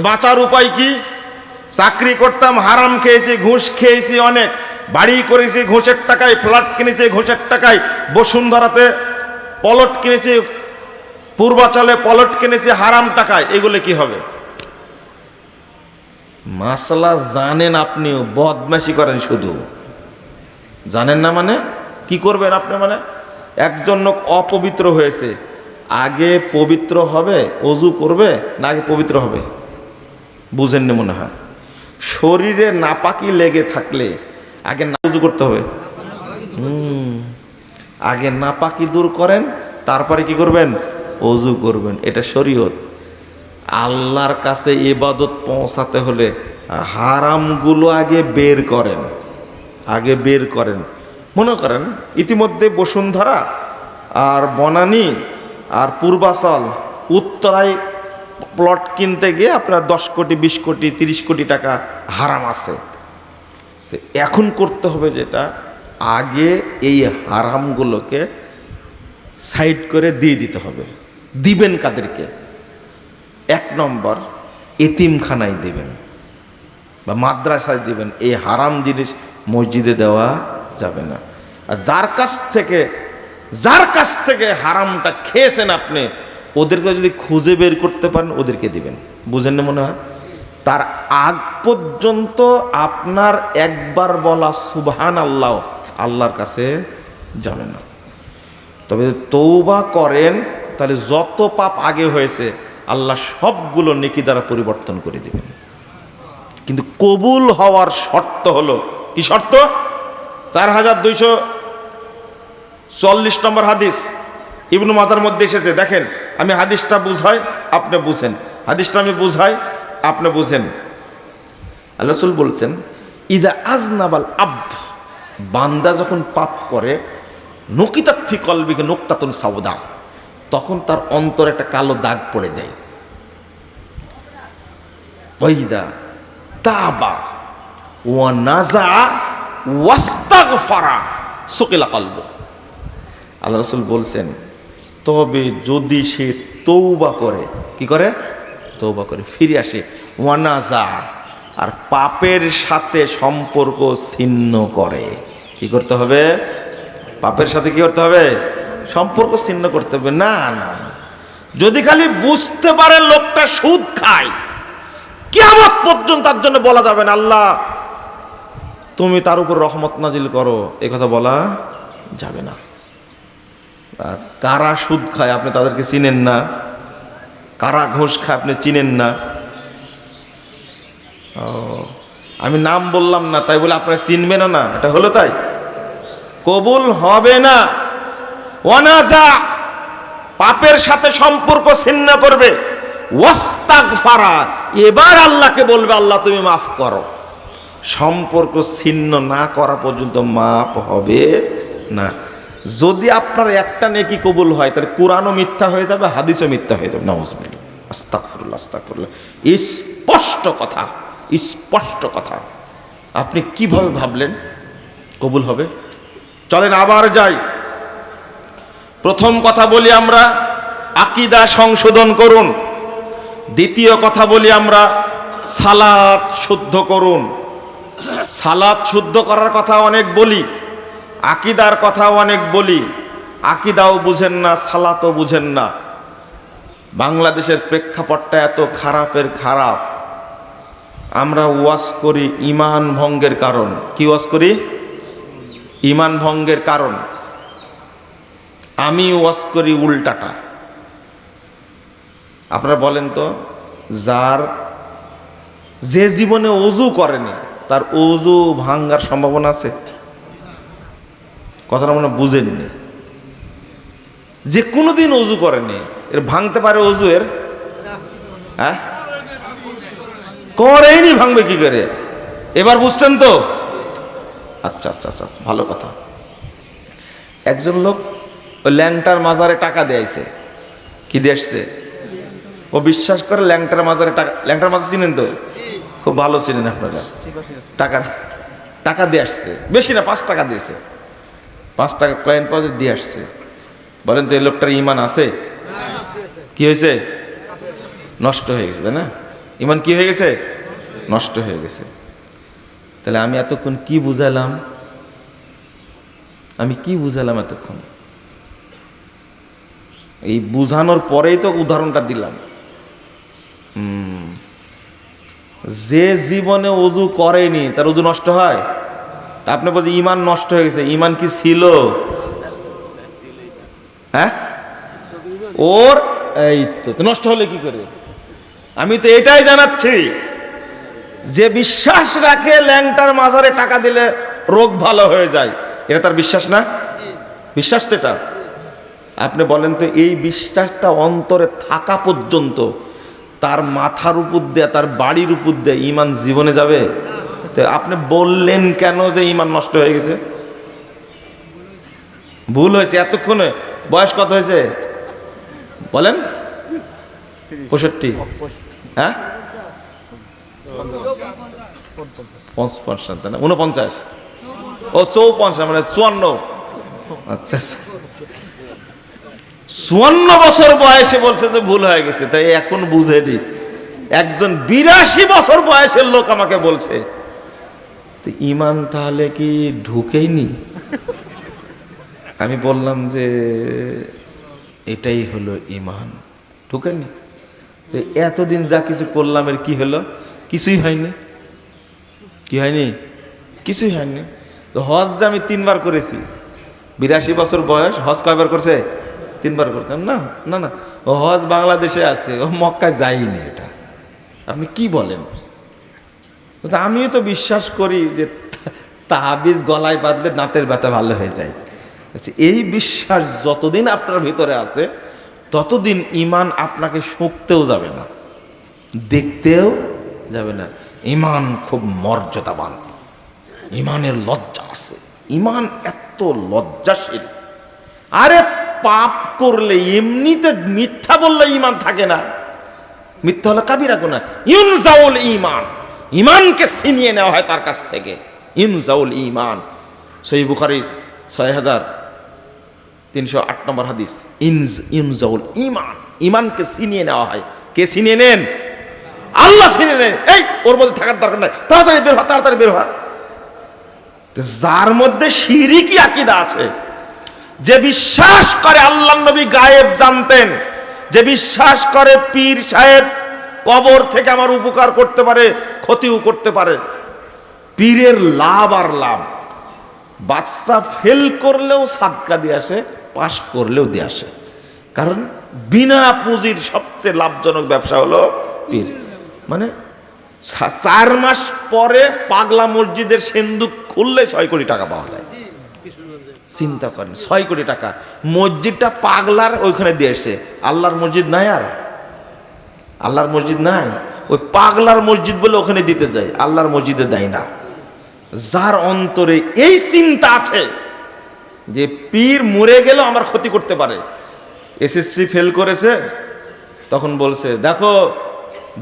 বাঁচার উপায় কি? চাকরি করতাম, হারাম খেয়েছি, ঘুষ খেয়েছি অনেক। বাড়ি করেছি, ঘুষের টাকায়, ফ্ল্যাট কিনেছি, ঘুষের টাকায়। বসুন্ধরাতে পলট কিনেছি, পূর্বাচলে পলট কিনেছি, হারাম টাকায়। এগুলো কি হবে? মাসলা জানেন আপনিও, বদমাশি করেন শুধু। জানেন না মানে? কি করবেন আপনি মানে? একজন লোক অপবিত্র হয়েছে। আগে পবিত্র হবে, অজু করবে, না আগে পবিত্র হবে? বুঝেননি মনে হয়। শরীরে নাপাকি লেগে থাকলে আগে না উজু করতে হবে। হুম, আগে নাপাকি দূর করেন, তারপরে কি করবেন? অজু করবেন, এটা শরীয়ত। আল্লাহর কাছে এবাদত পৌঁছাতে হলে হারামগুলো আগে বের করেন, আগে বের করেন। মনে করেন, ইতিমধ্যে বসুন্ধরা আর বনানী আর পূর্বাচল, উত্তরায় প্লট কিনতে গিয়ে আপনার দশ কোটি, বিশ কোটি, তিরিশ কোটি টাকা হারাম আছে। তো এখন করতে হবে যেটা, আগে এই হারামগুলোকে সাইড করে দিয়ে দিতে হবে। দিবেন কাদেরকে? এক নম্বর, এতিমখানায় দিবেন বা মাদ্রাসায় দিবেন। এই হারাম জিনিস মসজিদে দেওয়া যাবে না। আর যার কাছ থেকে, যার কাছ থেকে হারামটা খেয়েছেন আপনি ওদেরকে যদি খুঁজে বের করতে পারেন, ওদেরকে দিবেন। বুঝেন না মনে হয়? তার আগ পর্যন্ত আপনার একবার বলা সুবহান আল্লাহ আল্লাহর কাছে যাবে না। তবে যদি তৌবা করেন, তাহলে যত পাপ আগে হয়েছে, আল্লাহ সবগুলো নেকি দ্বারা পরিবর্তন করে দেবেন। কিন্তু কবুল হওয়ার শর্ত হলো, কি শর্ত? চার হাজার দুইশো চল্লিশ নম্বর হাদিস ইবনু মাতার মধ্যে এসেছে, দেখেন। আমি হাদিসটা বুঝাই, আপনি বুঝেন। হাদিসটা আমি বুঝাই, আপনি বুঝেন। রসুল বলছেন, ইদা আজনাবাল আব্দ বান্দা যখন পাপ করে, নকিতাত ফি কলবিকে নোক্তাতুন সাউদা, তখন তার অন্তর একটা কালো দাগ পড়ে যায়। তাবা, ওয়া নাজা, ওয়াস্তাগফারা, সুকিলা কলব আল্লাহ রসুল বলছেন তবে যদি সে তৌবা করে, কি করে? তৌবা করে, ফিরে আসে। ওয়ানাজা, আর পাপের সাথে সম্পর্ক ছিন্ন করে। কি করতে হবে? পাপের সাথে কি করতে হবে? সম্পর্ক ছিন্ন করতে হবে। না না। যদি খালি বুঝতে পারে লোকটা সুদ খায় কেমন পর্যন্ত তার জন্য বলা যাবে না, আল্লাহ, তুমি তার উপর রহমত নাজিল করো। এ কথা বলা যাবে না। কারা সুদ খায় আপনি তাদেরকে চিনেন না? কারা ঘোষ খায় আপনি চিনেন না? ও, আমি নাম বললাম না, তাই বলে আপনারা চিনবেন না, এটা হলো তাই। কবুল হবে না, ওয়ানাজা, পাপের সাথে সম্পর্ক ছিন্ন করবে, ওয়াস্তাগফারা, এবার আল্লাহকে বলবে, আল্লাহ তুমি মাফ করো। সম্পর্ক ছিন্ন না করা পর্যন্ত মাপ হবে না। যদি আপনার একটা নেকি কবুল হয়, তাহলে কোরআনও মিথ্যা হয়ে যাবে, হাদিসও মিথ্যা হয়ে যাবে। নওয়াজবিল্লা আস্তাকফরুল্লাহ আস্তাকফরুল্লাহ স্পষ্ট কথা স্পষ্ট কথা। আপনি কীভাবে ভাবলেন কবুল হবে? চলেন আবার যাই। প্রথম কথা বলি আমরা, আকিদা সংশোধন করুন। দ্বিতীয় কথা বলি আমরা, সালাত শুদ্ধ করুন। সালাত শুদ্ধ করার কথা অনেক বলি। আকিদার কথা অনেক বলি। আকিদাও বুঝেন না, সালাতও বুঝেন না। বাংলাদেশের প্রেক্ষাপটটা এত খারাপের খারাপ। আমরা ওয়াজ করি ইমান ভঙ্গের কারণ। কি ওয়াজ করি? ইমান ভঙ্গের কারণ। আমি ওয়াজ করি উল্টাটা। আপনারা বলেন তো, যার যে জীবনে অজু করেনি, তার অজু ভাঙ্গার সম্ভাবনা আছে? কথাটা মনে বুঝেননি। যে কোনোদিন অজু করেনি এর ভাঙতে পারে অজু এর? হ্যাঁ? করেনি ভাঙবে কি করে? এবার বুঝছেন তো? আচ্ছা আচ্ছা আচ্ছা ভালো কথা। একজন লোক ওই ল্যাংটার মাজারে টাকা দিয়েছে কি দিয়ে আসছে ও বিশ্বাস করে ল্যাংটার মাজারে টাকা ল্যাংটার মাজার চিনেন তো? খুব ভালো চিনেন আপনারা। টাকা টাকা দিয়ে আসছে বেশি না পাঁচ টাকা দিয়েছে। পাঁচ টাকা কয়েন পাওয়া দিয়ে আসছে। বলেন তো এই লোকটার ইমান আছে? কি হয়েছে? নষ্ট হয়ে গেছে, তাই না? ইমান কি হয়ে গেছে? নষ্ট হয়ে গেছে। তাহলে আমি এতক্ষণ কি বুঝালাম? আমি কি বুঝালাম এতক্ষণ? এই বুঝানোর পরেই তো উদাহরণটা দিলাম। যে জীবনে অজু করেনি, তার অজু নষ্ট হয়? আপনি বলছেন ইমান নষ্ট হয়ে গেছে ইমান কি ছিল? হ্যাঁ? ওর, এই তো তো নষ্ট হলে কি করে আমি তো এটাই জানাচ্ছি যে বিশ্বাস রাখে ল্যাংটার মাজারে টাকা দিলে রোগ ভালো হয়ে যায়। এটা তার বিশ্বাস না? বিশ্বাস তো এটা। আপনি বলেন তো, এই বিশ্বাসটা অন্তরে থাকা পর্যন্ত তার মাথার উপর দিয়ে, তার বাড়ির উপর দিয়ে ইমান জীবনে যাবে? তো আপনি বললেন কেন যে ইমান নষ্ট হয়ে গেছে? ভুল হয়েছে এতক্ষণে। বয়স কত হয়েছে? বলেন। পঁয়ষট্টি। হ্যাঁ? পঞ্চাশ উনপঞ্চাশ ও চৌপঞ্চাশ মানে চুয়ান্ন। আচ্ছা আচ্ছা। চুয়ান্ন বছর বয়সে বলছে যে ভুল হয়ে গেছে তাই এখন বুঝেনি একজন বিরাশি বছর বয়সের লোক আমাকে বলছে তো ইমান তাহলে কি ঢুকেইনি? আমি বললাম যে, এটাই হলো ইমান। ঢুকেনি? এতদিন যা কিছু করলাম এর কি হলো? কিছুই হয়নি। কি হয়নি? কিছুই হয়নি। তো হজ যে আমি তিনবার করেছি, বিরাশি বছর বয়স, হজ কয়বার করছে? তিনবার করতাম না না না। ও হজ বাংলাদেশে আছে, ও মক্কায় যাইনি এটা। আপনি কি বলেন? আমিও তো বিশ্বাস করি যে তাহাবিজ গলায় বাঁধলে দাঁতের ব্যথা ভালো হয়ে যায়। এই বিশ্বাস যতদিন আপনার ভিতরে আছে, ততদিন ইমান আপনাকে শুঁকতেও যাবে না, দেখতেও যাবে না। ইমান খুব মর্যাদাবান ইমানের লজ্জা আছে। ইমান এত লজ্জাশীল। আরে পাপ করলে এমনিতে মিথ্যা বললে ইমান থাকে না। মিথ্যা হলে কাবিরা কোনা ইনজাউল ইমান ইমানকে ছিনিয়ে নেওয়া হয় তার কাছ থেকে। ইনজাউল ইমান সই বুখারির ছয় হাজার তিনশো আট নম্বর হাদিস। ইনজ, ইনজাউল ইমান ইমানকে ছিনিয়ে নেওয়া হয়। কে ছিনিয়ে নেন? আল্লাহ ছিনিয়ে নেন। এই, ওর মধ্যে থাকার দরকার নাই। তাড়াতাড়ি বের হয় তাড়াতাড়ি বের হয় যার মধ্যে শিরিকি আকিদা আছে, যে বিশ্বাস করে আল্লাহ নবী গায়েব জানতেন, যে বিশ্বাস করে পীর সাহেব কবর থেকে আমার উপকার করতে পারে ক্ষতিও করতে পারে। পীরের লাভ আর লাভ। বাচ্চা ফেল করলেও সাদকা দিয়ে আসে পাশ করলেও দিয়ে আসে। কারণ বিনা পুঁজির সবচেয়ে লাভজনক ব্যবসা হলো পীর। মানে চার মাস পরে পাগলা মসজিদের সেন্দুক খুললে ছয় কোটি টাকা পাওয়া যায়। চিন্তা করেন, ছয় কোটি টাকা। মসজিদটা পাগলার ওইখানে দিয়ে এসছে। আল্লাহর মসজিদ নাই আর? আল্লাহর মসজিদ নাই? ওই পাগলার মসজিদ বলে ওখানে দিতে যায়, আল্লাহর মসজিদে দেয় না। যার অন্তরে এই চিন্তা আছে যে পীর মরে গেলেও আমার ক্ষতি করতে পারে। এসএসসি ফেল করেছে, তখন বলছে, দেখো,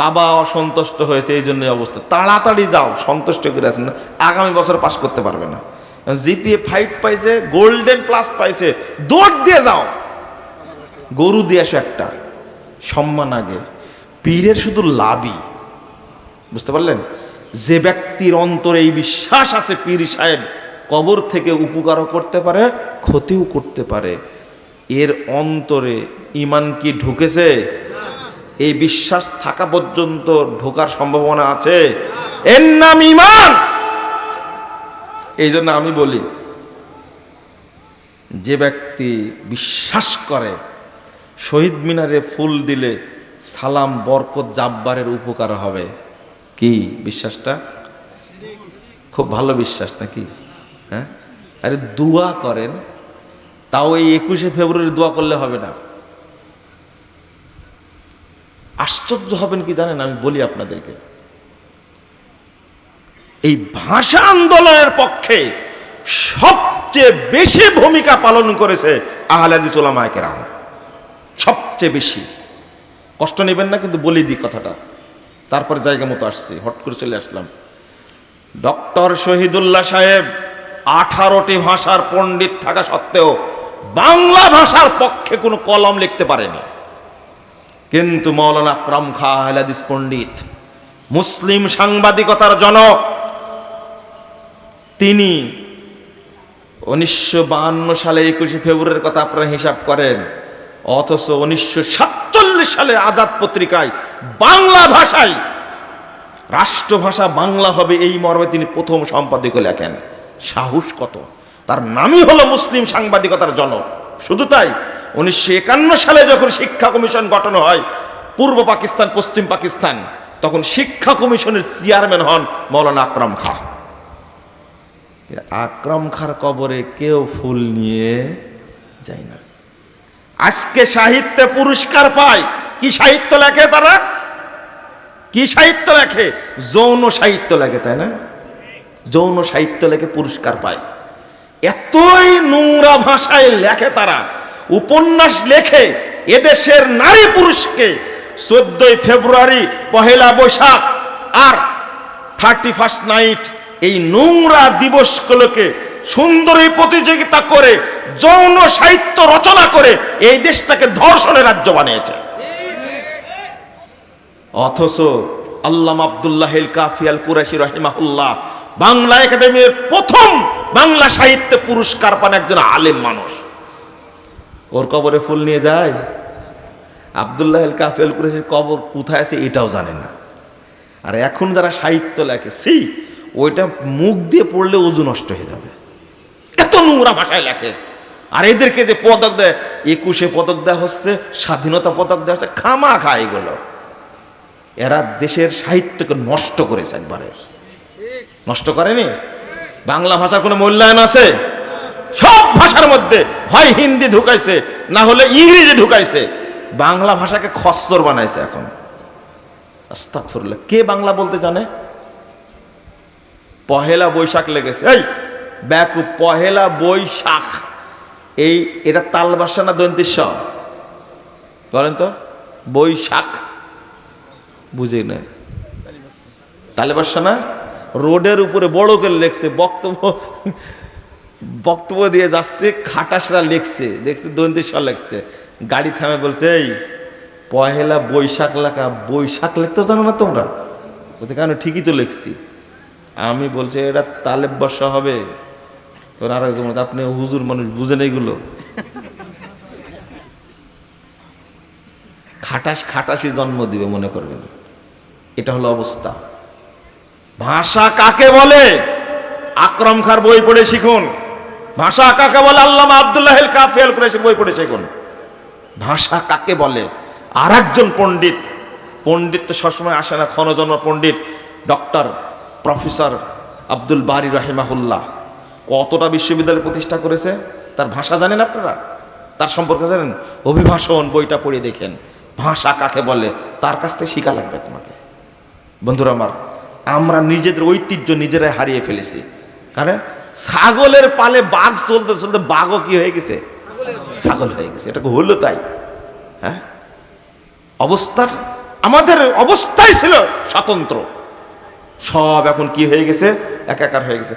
বাবা অসন্তুষ্ট হয়েছে, এই জন্য এই অবস্থা। তাড়াতাড়ি যাও, সন্তুষ্ট করে আছেন না, আগামী বছর পাস করতে পারবে না। জিপিএ ফাইভ পাইছে গোল্ডেন প্লাস পাইছে, দৌড় দিয়ে যাও। গরু দিয়ে আসো একটা, সম্মান আগে। পীরের শুধু লাভই। বুঝতে পারলেন? যে ব্যক্তির অন্তরে এই বিশ্বাস আছে পীর সাহেব, কবর থেকে উপকারও করতে পারে, ক্ষতিও করতে পারে। এর অন্তরে ইমান কি ঢুকেছে? এই বিশ্বাস থাকা পর্যন্ত ঢোকার সম্ভাবনা আছে। এর নাম ইমান এই জন্য আমি বলি, যে ব্যক্তি বিশ্বাস করে, শহীদ মিনারে ফুল দিলে সালাম, বরকত জাব্বারের উপকার হবে। কি বিশ্বাসটা? খুব ভালো বিশ্বাস নাকি? হ্যাঁ? আরে দোয়া করেন, তাও এই একুশে ফেব্রুয়ারি দোয়া করলে হবে না। আশ্চর্য হবেন কি জানেন? আমি বলি আপনাদেরকে। এই ভাষা আন্দোলনের পক্ষে সবচেয়ে বেশি ভূমিকা পালন করেছে আহলাদিস সবচেয়ে বেশি। কষ্ট নেবেন না, কিন্তু বলি দিই কথাটা। তারপর জায়গা মতো আসছি, হট করে চলে আসলাম। ডক্টর শহীদুল্লাহ সাহেব আঠারোটি ভাষার পণ্ডিত থাকা সত্ত্বেও বাংলা ভাষার পক্ষে কোনো কলম লিখতে পারেনি। কিন্তু মৌলানা আকরাম খা আহলাদিস পণ্ডিত, মুসলিম সাংবাদিকতার জনক, তিনি উনিশশো সালে একুশে ফেব্রুয়ারির কথা আপনারা হিসাব করেন, অথচ উনিশশো সাত সালে আজাদ পত্রিকায় বাংলা ভাষায়, রাষ্ট্রভাষা বাংলা হবে এই মর্মে তিনি প্রথম সম্পাদকীয় লেখেন। সাহস কত? তার নামই হলো মুসলিম সাংবাদিকতার জনক। শুধু তাই, উনিশশো একান্ন সালে যখন শিক্ষা কমিশন গঠন হয়, পূর্ব পাকিস্তান, পশ্চিম পাকিস্তান, তখন শিক্ষা কমিশনের চেয়ারম্যান হন মৌলানা আকরাম খা। আকরাম খার কবরে কেউ ফুল নিয়ে যায় না। আজকে সাহিত্যে পুরস্কার পায়। কি সাহিত্য লেখে তারা? কি সাহিত্য লেখে? যৌন সাহিত্য লেখে, তাই না? যৌন সাহিত্য লেখে পুরস্কার পায়। এতই নোংরা ভাষায় লেখে তারা। উপন্যাস লেখে এদেশের নারী পুরুষকে। চোদ্দই ফেব্রুয়ারি, পহেলা বৈশাখ। আর থার্টি ফার্স্ট নাইট এই নোংরা দিবসগুলোকে সুন্দরী প্রতিযোগিতা করে, যৌন সাহিত্য রচনা করে এই দেশটাকে ধর্ষণের রাজ্য বানিয়েছে। অথচ আল্লাম আবদুল্লাহ কাফিয়াল কুরাশি রহিমাহুল্লাহ বাংলা একাডেমির প্রথম বাংলা সাহিত্যে পুরস্কার পান একজন আলেম মানুষ। ওর কবরে ফুল নিয়ে যায়। আবদুল্লাহ কাফিয়াল কুরাশির কবর কোথায় আছে এটাও জানে না। আর এখন যারা সাহিত্য লেখে সি ওইটা মুখ দিয়ে পড়লে ওজু নষ্ট হয়ে যাবে। নোংরা ভাষায় লেখে। আর এদেরকে যে পদক দেয়, একুশে পদক দেওয়া হচ্ছে, স্বাধীনতা পদক দেওয়া হচ্ছে খামা খা এগুলো। এরা দেশের সাহিত্যকে নষ্ট করেছে একবারে। নষ্ট করেনি? বাংলা ভাষার কোনো মূল্যায়ন আছে? সব ভাষার মধ্যে। হয় হিন্দি ঢুকাইছে, না হলে ইংরেজি ঢুকাইছে। বাংলা ভাষাকে খচ্চর বানাইছে এখন। কে বাংলা বলতে জানে? পহেলা বৈশাখ লেগেছে। এই ব্যাকু পহেলা বৈশাখ। এই, এটা তালবাসা না দন্তিস বলেন তো, বৈশাখ। বুঝে না তালে বাসা না? রোডের উপরে বড় করে লেখছে, বক্তব্য বক্তব্য দিয়ে যাচ্ছে, খাটাসরা লিখছে, দেখছে দন্তিস্বর লেখছে। গাড়ি থামে বলছে, এই, পহেলা বৈশাখ লেখা, বৈশাখ লিখতে জানো না তোমরা? বলছে, কেন? ঠিকই তো লিখছি। আমি বলছি, এটা তালেব বর্ষা হবে। তোর আর একজন আপনি হুজুর মানুষ, বুঝেন এইগুলো? খাটাস খাটাসি জন্ম দিবে, মনে করবেন। এটা হলো অবস্থা। ভাষা কাকে বলে? আকরম খার বই পড়ে শিখুন। ভাষা কাকে বলে? আল্লামা আব্দুল্লাহ কাফিয়াল কুরাইশি বই পড়ে শিখুন। ভাষা কাকে বলে? আর একজন পণ্ডিত। পণ্ডিত তো সবসময় আসে না, ক্ষণজন্ম পণ্ডিত। ডক্টর, প্রফেসর আব্দুল বারি রাহিমাহুল্লাহ। কতটা বিশ্ববিদ্যালয় প্রতিষ্ঠা করেছে? তার ভাষা জানেন আপনারা? তার সম্পর্কে জানেন? অভিভাষণ বইটা পড়ে দেখেন। ভাষা কাকে বলে? তার কাছ থেকে শিখা লাগবে তোমাকে। বন্ধুরা আমার, আমরা নিজেদের ঐতিহ্য নিজেরাই হারিয়ে ফেলেছি। কারণ ছাগলের পালে বাঘ চলতে চলতে বাঘও কি হয়ে গেছে? ছাগল হয়ে গেছে। এটা হলো তাই। হ্যাঁ? অবস্থার, আমাদের অবস্থাই ছিল স্বতন্ত্র। সব এখন কি হয়ে গেছে? একাকার হয়ে গেছে।